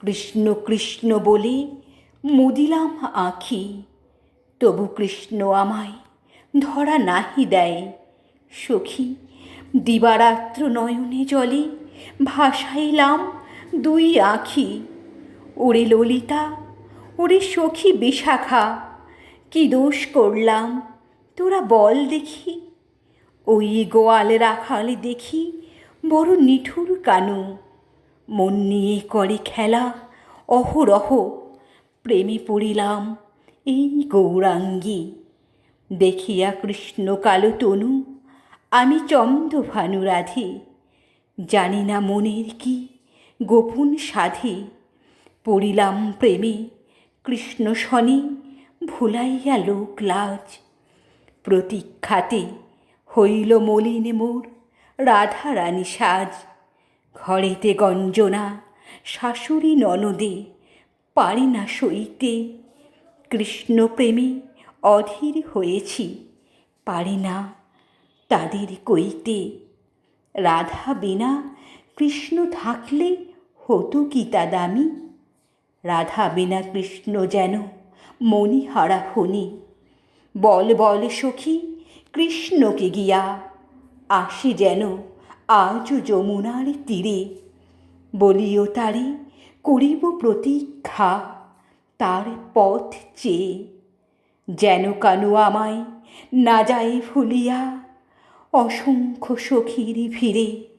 কৃষ্ণ কৃষ্ণ বলে, মুদিলাম আঁখি। তবু কৃষ্ণ আমায় ধরা নাহি দেয়। সখী, দিবারাত্র নয়নে জলে ভাসাইলাম দুই আঁখি। ওরে ললিতা, ওরে সখী বিশাখা, কি দোষ করলাম তোরা বল দেখি। ওই গোয়াল রাখালে দেখি বড় নিঠুর কানু। মন নিয়ে করে খেলা, অহরহ প্রেমে পড়িলাম এই গৌরাঙ্গী। দেখিয়া কৃষ্ণ কালো তনু, আমি চন্দ ভানুরাধে জানি না মনের কি গোপন সাধে। পড়িলাম প্রেমে, কৃষ্ণ শনি ভুলাইয়া লোক লাজ। প্রতীক্ষাতে হইল মলিন মোর রাধা রানী সাজ। ঘরেতে গঞ্জনা, শাশুড়ি ননদে পারি না সইতে কৃষ্ণ প্রেমে অধীর হয়েছি পারি না তাদের কইতে। রাধা বিনা কৃষ্ণ থাকলে হতো কি তা দামি? রাধা বিনা কৃষ্ণ যেন মণিহারা ফণি। বল বল সখী, কৃষ্ণকে গিয়া আসি যেন আজও যমুনার তীরে। বলিও তারে, করিব প্রতীক্ষা, তার পথ চেয়ে। যেন কানু আমায় না যায় ভুলিয়া, অসংখ্য সখীর ভিড়ে।